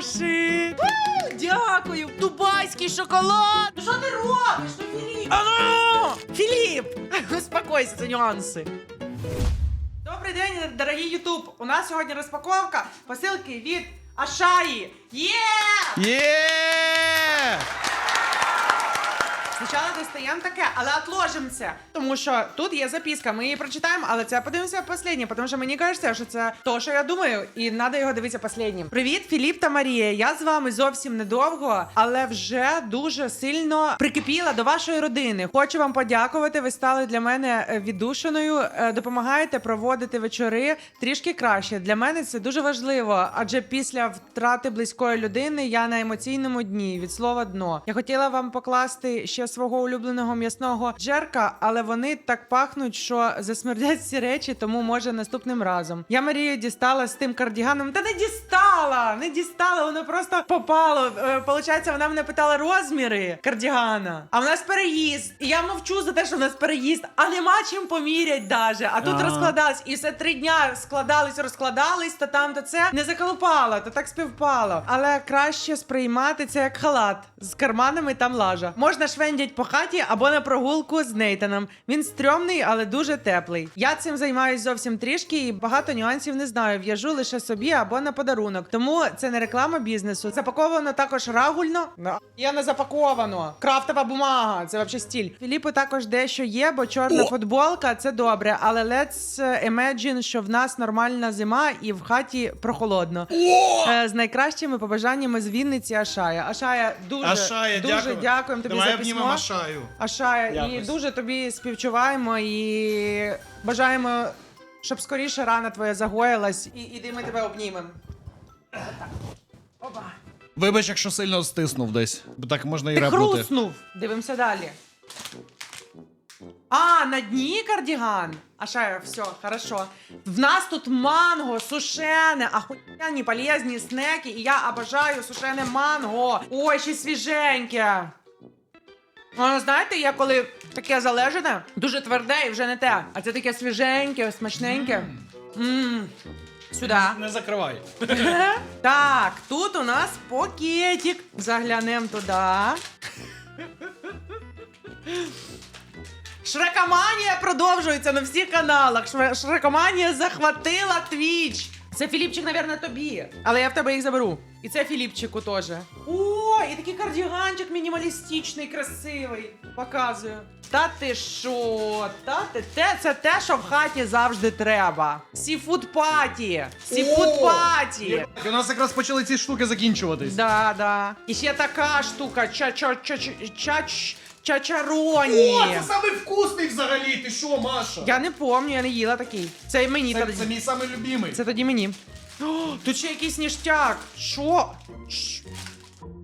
У, Дякую! Дубайський шоколад! Ну що ти робиш? Ну, Філіп! А ну! Філіп! Успокойся, це нюанси. Добрий день, дорогі Ютуб! У нас сьогодні розпаковка посилки від Ашаї. Є! Є! Спочатку достаємо таке, але отложимо. Тому що тут є записка, ми її прочитаємо, але це подивимося останнє, тому що мені кажеться, що це то, що я думаю, і треба його дивитися останнім. Привіт, Філіп та Марія. Я з вами зовсім недовго, але вже дуже сильно прикипіла до вашої родини. Хочу вам подякувати. Ви стали для мене е, віддушиною, е, допомагаєте проводити вечори трішки краще. Для мене це дуже важливо, адже після втрати близької людини я на емоційному дні від слова дно. Я хотіла вам покласти ще свого улюбленого м'ясного джерка, але вони так пахнуть, що засмердять всі речі, тому може наступним разом. Я Марію дістала з тим кардіганом. Та не дістала! Не дістала, воно просто попало. Е, Получається, вона мене питала розміри кардігана. А в нас переїзд. І я мовчу за те, що в нас переїзд, а нема чим помірять даже. А тут Ага. розкладалось. І все три дня складались, розкладались, то там, то це не заколупало, то так співпало. Але краще сприймати це як халат з карманами там лажа. Можна швендять по хаті або на прогулку з Нейтаном. Він стрьомний, але дуже теплий. Я цим займаюсь зовсім трішки і багато нюансів не знаю. В'яжу лише собі або на подарунок. Тому це не реклама бізнесу. Запаковано також рагульно. Я не запаковано. Крафтова бумага. Це взагалі стіль. Філіпу також дещо є, бо чорна футболка це добре. Але let's imagine, що в нас нормальна зима і в хаті прохолодно. Е, З найкращими побажаннями з Вінниці Ашая. Ашая дуже, Ашая, дуже дякую. дякуємо тобі Давай за письмо. обнімемо Ашаю. Ашая, і Якось. дуже тобі співчуваємо і бажаємо, щоб скоріше рана твоя загоїлась, і іди ми тебе обнімемо. Опа. Вибач, якщо сильно стиснув десь. Бо так можна і Ти репнути. хруснув. Дивимося далі. А, на дні кардіган. Ашая, все, хорошо. В нас тут манго, сушене, охуєнні полезні снеки, і я обожаю сушене манго. Ой, ще свіженьке. Ну, знаєте, я коли таке залежне, дуже тверде і вже не те. А це таке свіженьке, смачненьке. Мм. Сюди. Не закривай. Так, тут у нас пакетик. Заглянемо туди. Шрекоманія продовжується на всіх каналах. Шре- Шрекоманія захватила твіч. Це Філіпчик, мабуть, тобі. Але я в тебе їх заберу. І це Філіпчику теж. О, і такий кардіганчик мінімалістичний, красивий. Показую. Та ти що? Та ти те, це те, що в хаті завжди треба. Сіфуд паті. Сіфуд паті. У нас якраз почали ці штуки закінчуватись. Да, да. І ще така штука. ча ча ча ча чачароні. самий вкусний взагалі. Ти що, Маша? Я не помню, я не їла такий. Це мені Це, тоді. це мій самий любимий. Це тоді мені. О, тут ще якийсь ніштяк. Що? Ш-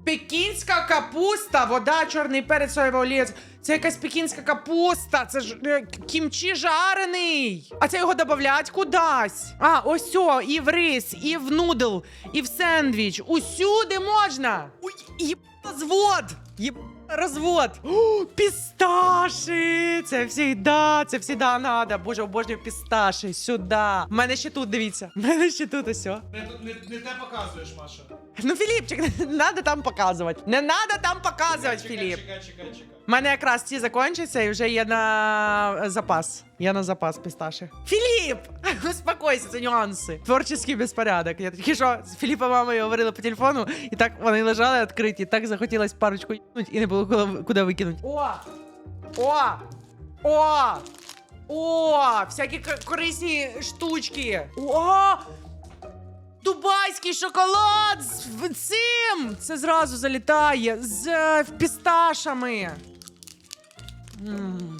Пекінська капуста, вода, чорний перець, соєва олія. Це якась пекінська капуста, це ж е, кімчі жарений. А це його додають кудись. А, ось о, і в рис, і в нудл, і в сендвіч. Усюди можна. Ой, єб звод! Єб розвод. О, пісташі. Це всігда, це всігда надо. Боже, обожнюю пісташі. Сюди. В мене ще тут, дивіться. У мене ще тут ось. Не, не, не те показуєш, Маша. Ну, Філіпчик, не треба там показувати. Не треба там показувати, Філіп. Чекай, чекай, чекай. У мене якраз ці закінчаться і вже є на запас. Я на запас пісташі. Філіп! Успокойся, це нюанси. Творчий безпорядок. Я тільки що з Філіпом мамою говорила по телефону, і так вони лежали відкриті, так захотілось парочку їбнуть і не було куди, куди викинути. О! О! О! О! Всякі корисні штучки. О! Дубайський шоколад з цим! Це зразу залітає з е, пісташами. М.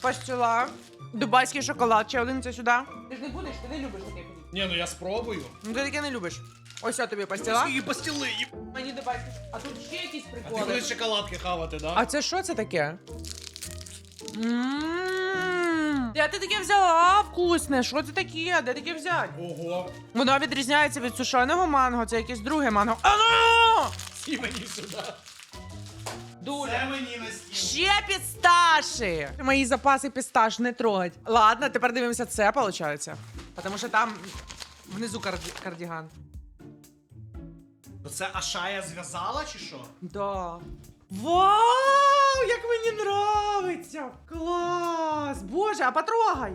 Пастила. Дубайський шоколад. Ще один це сюди. Ти ж не будеш, ти не любиш таке. Ні, ну я спробую. Ну ти таке не любиш. Ось я тобі пастила. Пастіли. Мені дубайський. А тут ще якісь А ти приколи. будеш шоколадки хавати, да? А це що це таке? М. Де ти таке взяла? Вкусне. Що це таке? Де таке взяти? Ого. Воно відрізняється від сушеного манго, це якесь друге манго. А ну! Мені сюди. Дуже. Це мені на стіл. Ще пісташі! Мої запаси пісташ не трогать. Ладно, тепер дивимося це, виходить. Тому що там внизу карді- кардіган. То це Ашая зв'язала чи що? Да. Вау! Як мені нравиться! Клас! Боже, а потрогай!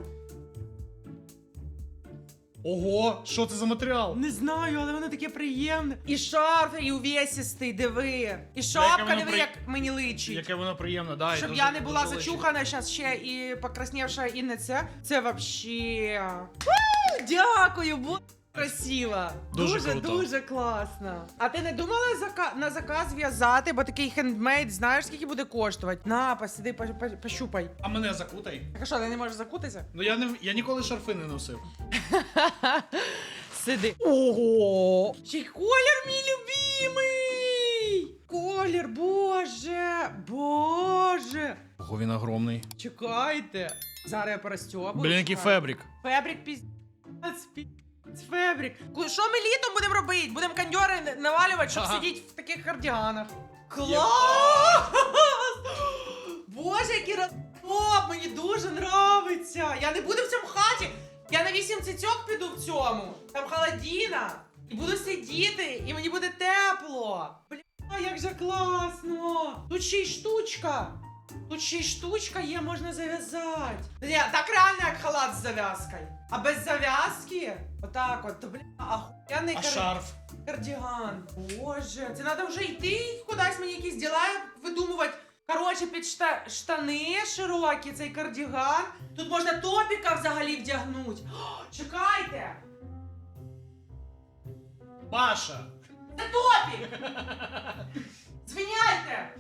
Ого, що це за матеріал? Не знаю, але воно таке приємне. І шарф, і увесістий, диви. І шапка, воно диви, при- як мені личить. Яке воно приємне, да. і Щоб дуже- я не була дуже личить. зачухана зараз ще і покраснівша, і не це. Це вообще. Дякую, бо красиво. Дуже дуже, круто. дуже класно. А ти не думала зака- на заказ в'язати, бо такий хендмейд, знаєш, скільки буде коштувати? На, посиди, по- по- пощупай. А мене закутай. Так а що, ти не можеш закутатися? Ну я не я ніколи шарфи не носив. Сиди. Ого! Ще й колір мій любимий! Колір, боже! Боже! Ого, він огромний. Чекайте. Зараз я поростьобую. Блін, який чекай. фебрик. Фебрик піздець, піздець, фебрик. Ку- Що ми літом будемо робити? Будемо кондьори навалювати, щоб Ага. сидіти в таких кардіганах. Клас! Боже, який розтоп! Мені дуже нравиться. Я не буду в цьому хаті. Я на вісім цицьок піду в цьому. Там холодіна. І буду сидіти, і мені буде тепло. Бля, як же класно! Тут ще й штучка. Тут ще й штучка є, можна зав'язати. Ні, так реально як халат з зав'язкою. А без зав'язки, отак от, бля, ахуєнний А кар... шарф. кардіган. Боже, це треба вже йти кудись мені якісь діла видумувати. Коротше, під шта... штани широкі, цей кардіган. Тут можна топіка взагалі вдягнути. О, чекайте! Маша. Це топік! Звиняйте!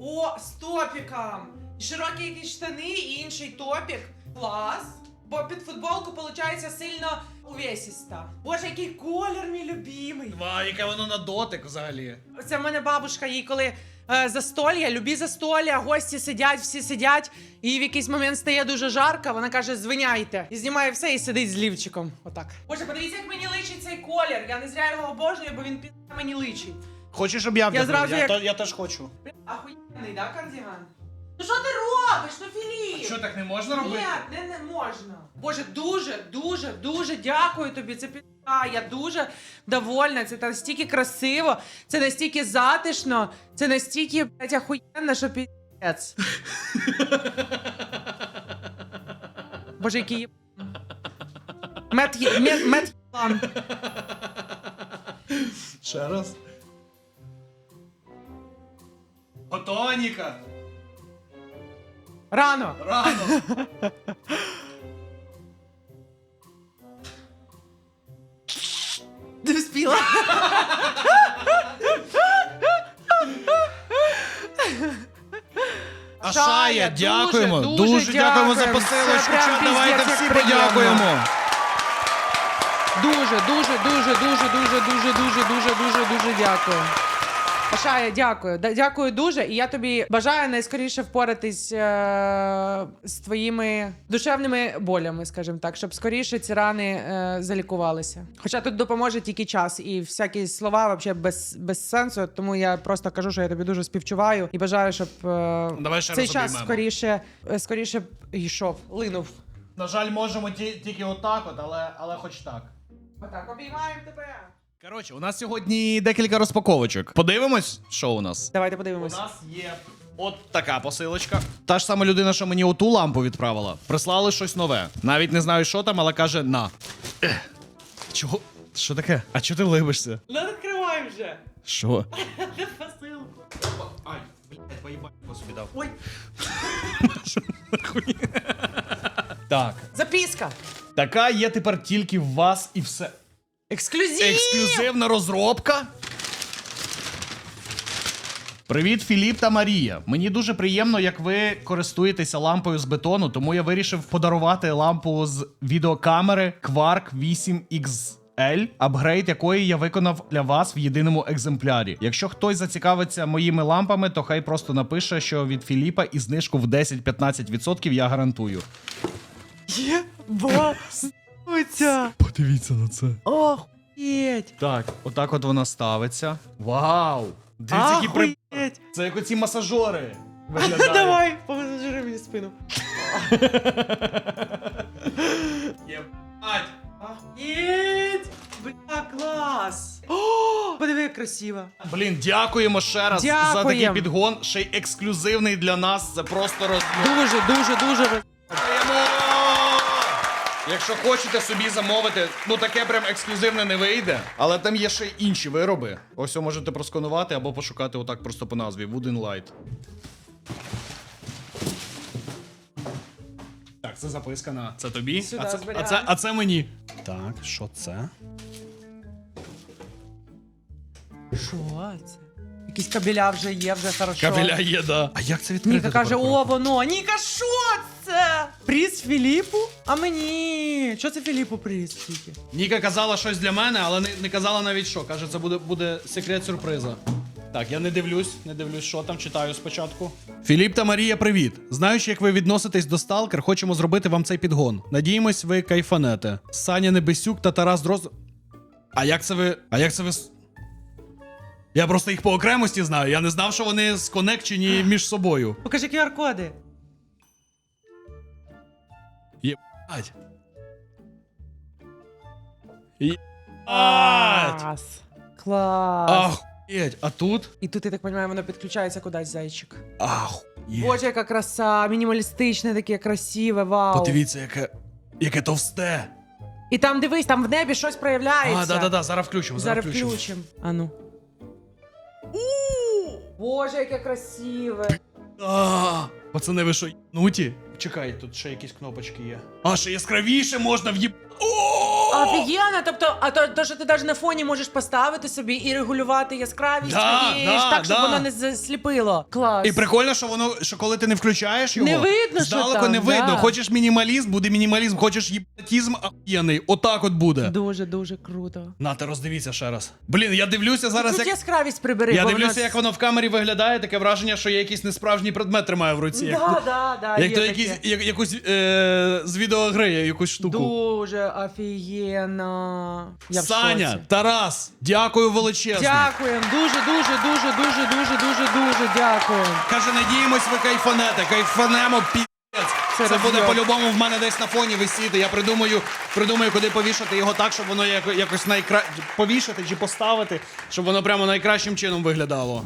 О, з топіком! Широкі якісь штани і інший топік. Клас! Бо під футболку виходить сильно увесіста. Боже, який колір мій любимий. Ва, яке воно на дотик взагалі. Це в мене бабушка їй коли е, застолья, любі застолья, гості сидять, всі сидять, і в якийсь момент стає дуже жарко, вона каже, звиняйте. І знімає все і сидить з лівчиком. Отак. Боже, подивіться, як мені личить цей колір. Я не зря його обожнюю, бо він пі мені личить. Хочеш, щоб я вдягнув? зразу я, як- то- я теж хочу. Ахуєнний, да, кардіган? Ну що ти робиш? Ну Філіп? Що так не можна Ні, робити? не, не можна. Боже, дуже, дуже, дуже дякую тобі. Це пізда. Я дуже довольна. Це настільки красиво, це настільки затишно, це настільки блядь, ахуєнно, що піздець. Боже, який є... Мет, є- мет, мет єблан. Ще раз. Готова, Ніка? Рано. Рано. Не вспіла. Ашая, дякуємо. дуже, Дуже, дуже дякуємо за посилочку. Це прям Давайте піздець, всі як приємно. подякуємо. Дуже, дуже, дуже, дуже, дуже, дуже, дуже, дуже, дуже, дуже дякую. Пашая, дякую. Да- Дякую дуже. І я тобі бажаю найскоріше впоратись е- з твоїми душевними болями, скажімо так, щоб скоріше ці рани е- залікувалися. Хоча тут допоможе тільки час, і всякі слова взагалі без, без сенсу. Тому я просто кажу, що я тобі дуже співчуваю і бажаю, щоб е- Давай ще цей раз час обіймемо. скоріше, е, скоріше б йшов, линув. На жаль, можемо ті- тільки отак, от, але, але хоч так. Отак, обіймаємо тебе. Коротше, у нас сьогодні декілька розпаковочок. Подивимось, що у нас. Давайте У нас є от така посилочка. Та ж сама людина, що мені оту лампу відправила, прислали щось нове. Навіть не знаю, що там, але каже на. Ех. Чого? Що таке? А чого ти либишся? Ну відкривай вже. Що? Посилку. Ай, блядь, поїбать, собі дав. Ой, Так. записка. Така є тепер тільки в вас і все. Ексклюзив. Ексклюзивна розробка. Привіт, Філіп та Марія. Мені дуже приємно, як ви користуєтеся лампою з бетону, тому я вирішив подарувати лампу з відеокамери Quark 8XL, апгрейд якої я виконав для вас в єдиному екземплярі. Якщо хтось зацікавиться моїми лампами, то хай просто напише, що від Філіпа і знижку в 10-15% я гарантую. Є басуця. Подивіться на це. Охуєть. Так, отак от вона ставиться. Вау! Дивіться, які при... Ахуєть. Це як оці масажори. виглядають. Давай, помасажируй мені спину. Єбать. Ахуєть! Бля, клас! О, подиви, як красиво. Блін, дякуємо ще раз за Дякуємо. такий підгон. Ще й ексклюзивний для нас. Це просто роз... Дуже, дуже, дуже. Якщо хочете собі замовити, ну таке прям ексклюзивне не вийде, але там є ще інші вироби. Ось його можете просканувати або пошукати отак просто по назві Wooden Light. Так, це записка на це тобі. Сюди а, це, а, це, а це мені. Так, що це? Що це? Якісь кабеля вже є, вже хорошо. Кабеля є, да. А як це відкрити? Ніка каже, о, воно. Ніка, що це? Приз Філіпу? А мені. Що це Філіпу приз тільки? Ніка казала щось для мене, але не, не казала навіть що. Каже, це буде, буде секрет сюрприза. Так, я не дивлюсь, не дивлюсь, що там читаю спочатку. Філіп та Марія, привіт. Знаючи, як ви відноситесь до Сталкер, хочемо зробити вам цей підгон. Надіємось, ви кайфанете. Саня Небесюк та Тарас Дрозд. А як це ви. А як це ви. с- Я просто їх по окремості знаю. Я не знав, що вони сконекчені між собою. Покажи QR-коди. Єбать. Єбать. Клас. Клас. Ахуєть, а тут? І тут, я так розумію, воно підключається кудись, зайчик. Ахуєть. Боже, яка краса, мінімалістичне, таке красиве, вау. Подивіться, яке, яке товсте. І там дивись, там в небі щось проявляється. А, да-да-да, зараз включимо, зараз, Зараз включимо. включимо. А ну. Боже, яке красиве. А, Пацани, ви що, нуті? Чекай, тут ще якісь кнопочки є. А, ще яскравіше можна в'їб... О! Офігенно, тобто, а то, то, що ти навіть на фоні можеш поставити собі і регулювати яскравість, Да, і да, так, щоб да. воно не засліпило. Клас. І прикольно, що воно, що коли ти не включаєш його, Не видно, що здалеку там, не видно. да. Хочеш мінімалізм, буде мінімалізм, хочеш єбатізм ахуєнний. Отак от буде. Дуже, дуже круто. Нате, роздивіться ще раз. Блін, я дивлюся зараз, Тут як. яскравість прибери. Я бо дивлюся, нас... як воно в камері виглядає, таке враження, що я якийсь несправжній предмет тримаю в руці. Як, Да, да, да, як є то таке. якісь, як, якусь е, з відеогри, якусь штуку. Дуже офігенно. Я в Саня, шоці. Тарас, дякую величезно. Дякуємо, дуже, дуже, дуже, дуже, дуже, дуже, дуже дякуємо. Каже, надіємось, ви кайфанете. Кайфанемо, пі***ць. Це Це, буде по-любому в мене десь на фоні висіти. Я придумаю, придумаю, куди повішати його так, щоб воно яко- якось найкра... повішати чи поставити, щоб воно прямо найкращим чином виглядало.